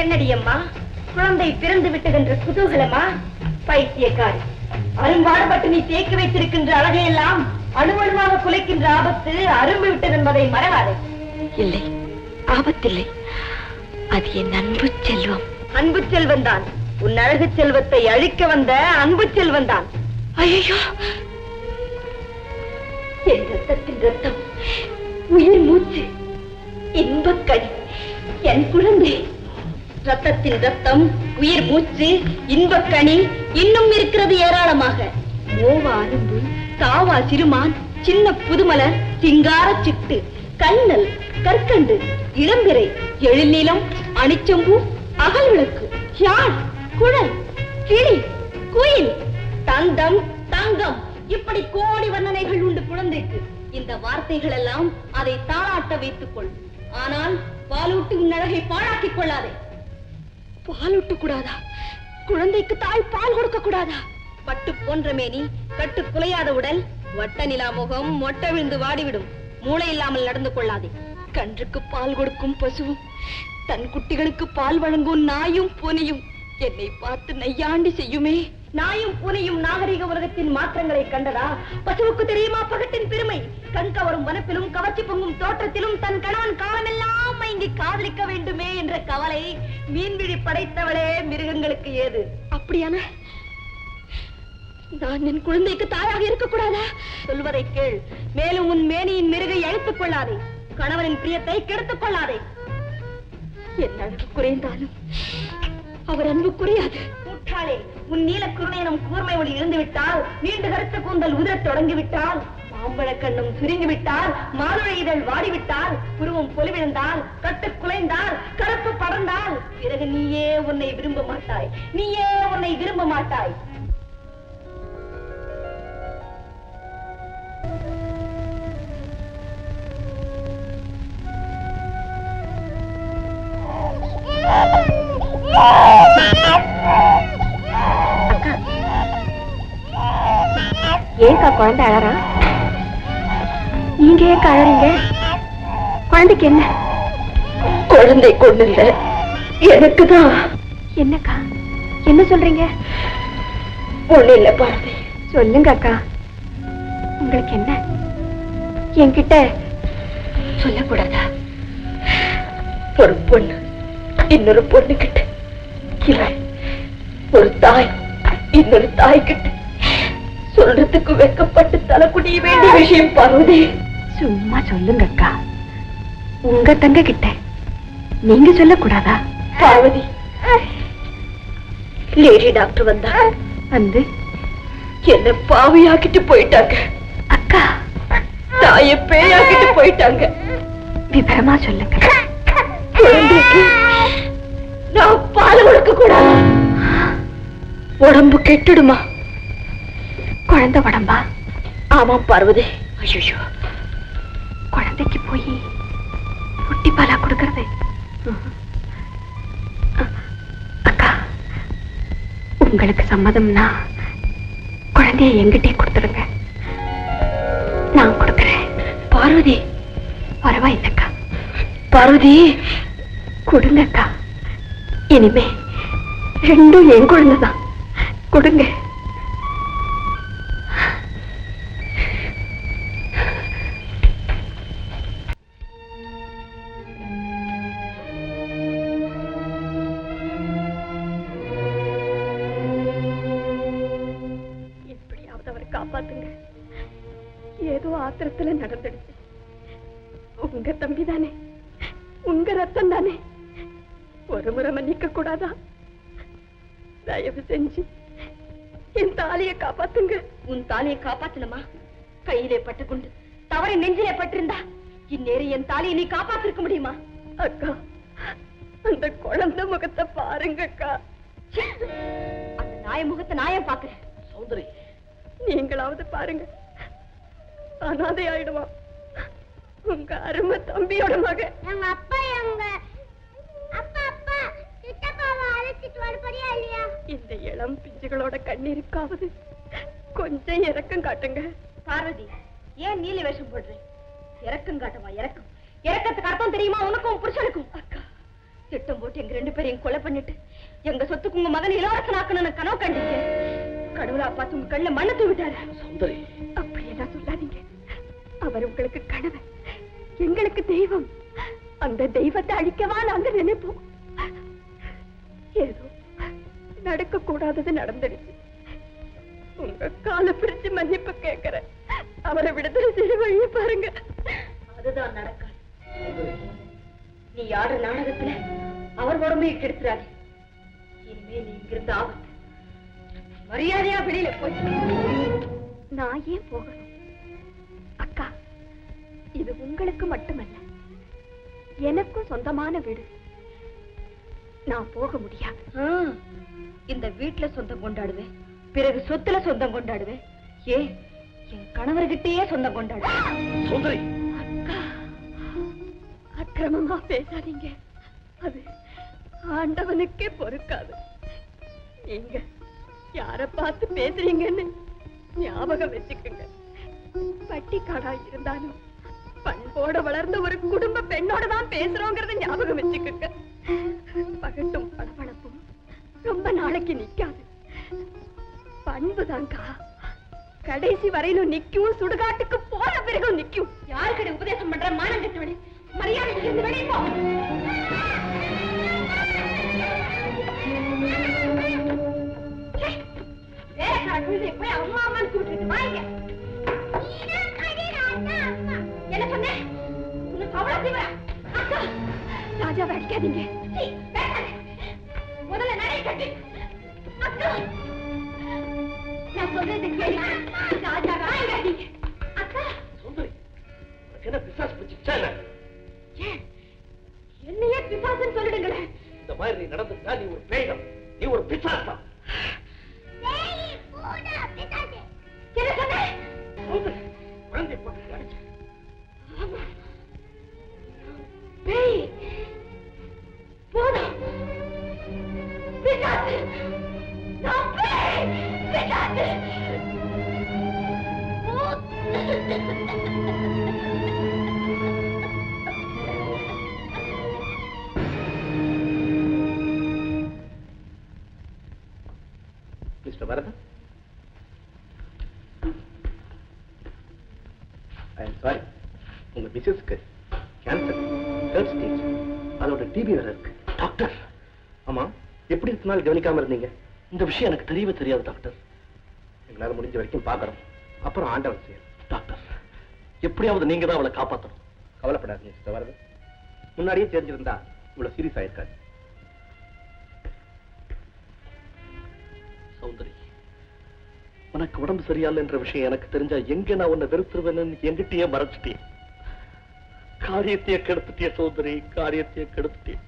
என்னடி அம்மா? குழந்தை பிறந்து விட்டதென்ற குதூகலமா? பைத்தியக்காரி. அரும்பாடுபட்டு நீ தேக்கி வைத்திருக்கின்ற அழகையெல்லாம் அணுவணுவாக குலைக்கின்ற ஆபத்து அரும்பு விட்டது என்பதை மறவாதே. இல்லை ஆபத்தில்லை. அது என் அன்பு செல்வம். அன்பு செல்வன் தான். உன் அழகு செல்வத்தை அழிக்க வந்த அன்பு செல்வன் தான். ஐயோ என் ரத்தத்தின் ரத்தம் உயிர் மூச்சு இன்பக்கணி என் குழந்தை. ரத்தத்தின் ரத்தம் உயிர் மூச்சு இன்பக்கனி இன்னும் இருக்கிறது ஏராளமாக. ஓவா அரும்பு தாவா சிறுமான் சின்ன புதுமலர் சிங்கார சிட்டு கண்ணல் கற்கண்டு இளம்பிறை எழில்நீலம் அணிச்சம்பூ அகல் விளக்கு யாழ் குழல் கிளி குயில் தந்தம் தங்கம். இப்படி கோடி வர்ணனைகள் உண்டு குழந்தைக்கு. இந்த வார்த்தைகள் எல்லாம் அதை தாளாட்ட வைத்துக் கொள் ஆனால் பாலூட்டி உன் அழகை பாழாக்கிக் கொள்ளாதே. பாலூட்ட கூடாதா? குழந்தைக்கு தாய் பால் கொடுக்க கூடாதா? பட்டு போன்ற மேனி கட்டு குலையாத உடல் வட்ட நிலா முகம் மொட்டை விழுந்து வாடிவிடும். மூளை இல்லாமல் நடந்து கொள்ளாதே. கன்றுக்கு பால் கொடுக்கும் பசுவும் தன் குட்டிகளுக்கு பால் வழங்கும் நாயும் பூனையும் என்னை பார்த்து நையாண்டி செய்யுமே. நாயும் பூனையும் நாகரிக உலகத்தின் மாற்றங்களை கண்டதா? பசுவுக்கு தெரியுமா பகட்டின் பெருமை? கண் கவரும் வனப்பிலும் கவர்ச்சி பொங்கும் தோற்றத்திலும் தன் கணவன் காலமெல்லாம் மயங்கி காதலிக்க வேண்டுமே என்ற கவலை மீன்விழி படைத்தவளே மிருகங்களுக்கு ஏது? அப்படியான? நான் என் குழந்தைக்கு தாயாக இருக்கக்கூடாதா? சொல்வதை கேள். மேலும் உன் மேனியின் மிருகை அழித்துக் கொள்ளாதே. கணவனின் பிரியத்தை கெடுத்துக் கொள்ளாதே. என் அழகு குறைந்தாலும் அவர் அன்பு குறையாது முட்டாளே உன் நீல குருணையனும் கூர்மை ஒளி இருந்துவிட்டால் நீண்டு கருத்த கூந்தல் உதிரத் தொடங்கி விட்டால் மாம்பழ கண்ணும் சுருங்கி விட்டால் மாதுளை இதழ் வாடிவிட்டால் புருவம் பொலிவிழுந்தால் கட்டு குலைந்தால் கருப்பு படர்ந்தால் பிறகு நீயே உன்னை விரும்ப மாட்டாய். நீயே உன்னை விரும்ப மாட்டாய். ஏன்க்கா குழந்தை அழறா? நீங்க ஏன் அழறீங்க? குழந்தைக்கு என்ன? குழந்தை கொண்டு இல்ல. எனக்குதான். என்னக்கா? என்ன சொல்றீங்க? ஒண்ணு இல்ல பாரதி. சொல்லுங்க அக்கா உங்களுக்கு என்ன? என்கிட்ட சொல்லக்கூடாதா? ஒரு பொண்ணு. இன்னொரு பொண்ணு கிட்ட ஒரு தாய். இன்னொரு தாய் கிட்ட சொல்றதுக்கு வெக்கப்பட்டு தலை குனிய வேண்டிய விஷயம் பார்வதி. சும்மா சொல்லுங்க அக்கா. உங்க தங்க கிட்ட நீங்க சொல்லக்கூடாதா? பார்வதி. லேடி டாக்டர் வந்தா. வந்து. என்ன பாவியாக்கிட்டு போயிட்டாங்க. அக்கா. தாய பேயாக்கிட்டு போயிட்டாங்க. விவரமா சொல்லுங்க. குழந்தைக்கு நான் பால் கொடுக்க கூடாது உடம்பு கெட்டுடுமா? குழந்தை உடம்பா? ஆமாம் பார்வதி. ஐயோ குழந்தைக்கு போய் புட்டி பாலா கொடுக்கறது? அக்கா உங்களுக்கு சம்மதம்னா குழந்தைய எங்கிட்டே கொடுத்துருங்க. நான் கொடுக்கறேன். பார்வதி. பரவாயில்லக்கா. பார்வதி. கொடுங்க அக்கா இனிமே ரெண்டும் என் குழந்தைதான். கொடுங்க. காப்பாத்துங்க ஏதோ ஆத்திரத்துல நடந்துடுச்சு. உங்க தம்பி தானே உங்க ரத்தம் தானே ஒரு முறை மன்னிக்க கூடாதா? தயவு செஞ்சு என் தாலியை காப்பாத்துங்க. உன் தாலியை காப்பாத்தணுமா? கையிலே பட்டுக்கொண்டு தவறை நெஞ்சிலே பட்டிருந்தா இந்நேரம் என் தாலியை நீ காப்பாத்திருக்க முடியுமா? அக்கா அந்த குழந்தை முகத்தை பாருங்க அக்கா அந்த நாய முகத்தை நாயம் பாக்குறேன் சௌந்தரி நீங்களாவது பாருங்க. அனாதை ஆயிடுவான் உங்க அருமை தம்பியோட மகன். எங்க அப்பா எங்க? அப்பா அப்பா சித்தப்பாவை அழைச்சிட்டு வர போறியா இல்லையா? இந்த இளம் பிஞ்சுகளோட கண்ணீருக்காவது கொஞ்சம் இறக்கம் காட்டுங்க. பார்வதி ஏன் நீல வேஷம் போடுறேன் இறக்கம் காட்டமா? இறக்கம். இறக்கத்துக்கு அர்த்தம் தெரியுமா? உனக்கும் புருஷனுக்கும்? அக்கா. திட்டம் போட்டு எங்க ரெண்டு பேரையும் கொலை பண்ணிட்டு எங்க சொத்துக்கு உங்க மகனை இளவரசனாக்கணும்னு கனவு கண்டீங்க கடவுளா பார்த்து உங்க கண்ணுல மண்ணை தூவிட்டாரு சௌந்தரி. அப்படியெல்லாம் சொல்லாதீங்க. அவர் உங்களுக்கு கணவன். எங்களுக்கு தெய்வம். அந்த தெய்வத்தை அழிக்கவா நாங்க நினைப்போம். ஏதோ நடக்க கூடாதது நடந்துடுச்சு. உங்க கால பிடிச்சு மன்னிப்பு கேட்கிறேன். அவரை விடுதலை செய்ய வழிய பாருங்க. அதுதான் நடக்காது. நீ ஆடுற நாடகத்துல அவர் உடம்பையும் கெடுத்துறாரு இனிமே நீ இங்கிருந்து ஆபத்து. மரியாதையா வெளியில போய். நான் ஏன் போகணும்? அக்கா இது உங்களுக்கு மட்டுமல்ல. எனக்கும் சொந்தமான வீடு. நான் போக முடியாது. இந்த வீட்டுல சொந்தம் கொண்டாடுவேன். பிறகு சொத்துல சொந்தம் கொண்டாடுவேன். ஏ என் கணவர்கிட்டயே சொந்தம் கொண்டாடுவேன். சௌந்தரி! அக்கா அக்கிரமமா பேசாதீங்க. அது ஆண்டவனுக்கே பொறுக்காது. நீங்க யார பார்த்து பேசுறீங்கன்னு ஞாபகம் வச்சுக்கோங்க. பட்டிக்காடா இருந்தாலும் பண்போட வளர்ந்த ஒரு குடும்ப பெண்ணோட தான் பேசுறோங்கிறத ஞாபகம் வச்சுக்கோங்க. பகட்டும் படபடப்பும் ரொம்ப நாளைக்கு நிக்காது. பண்புதான்க்கா கடைசி வரையிலும் நிக்கும் சுடுகாட்டுக்கு போன பிறகும் நிக்கும். யாருக்கிட்ட உபதேசம் பண்ற மானம் கட்டவனே மரியாதை இருந்து வெளியே போ. வேலைக்கார குழந்தையை போய் அம்மா அம்மான்னு கூப்பிட்டு வாங்க. என்ன சொன்னேன் உனக்கு அவ்வளவு தீவிர அக்கா ராஜாவை அடிக்காதீங்க. சீ, பேசாத. முதல்ல நடை கட்டு. அக்கா. நான் சொல்றது கேளு. ராஜா ராயங்காதீங்க அக்கா. சௌந்தரி உனக்கு என்ன பிசாசு பிடிச்சிச்சா என்ன? ஏன்? என்னையே பிசாசுன்னு சொல்லிடுங்களேன். இந்த மாதிரி நீ நடந்துட்டா நீ ஒரு பேய்தான் நீ ஒரு பிசாசா? டிசீஸ்க்கு கேன்சர் தேர்ட் ஸ்டேஜ் அதோட டிபி வேற இருக்கு டாக்டர் ஆமா எப்படி இத்தனை நாள் கவனிக்காம இருந்தீங்க? இந்த விஷயம் எனக்கு தெரியவே தெரியாது டாக்டர் எங்களால முடிஞ்ச வரைக்கும் பார்க்குறோம் அப்புறம் ஆண்டவன் செய்யும் டாக்டர் எப்படியாவது நீங்க தான் அவளை காப்பாற்றணும் கவலைப்படாதீங்க மிஸ்டர் வரது முன்னாடியே தெரிஞ்சிருந்தா இவ்வளவு சீரியஸ் ஆயிருக்காது. சௌந்தரி உனக்கு உடம்பு சரியா என்ற விஷயம் எனக்கு தெரிஞ்சா எங்க நான் உன்னை வெறுத்துருவேன்னு எங்கிட்டயே மறைச்சிட்டேன். कार्य कड़पे सोदरी कार्य कड़पे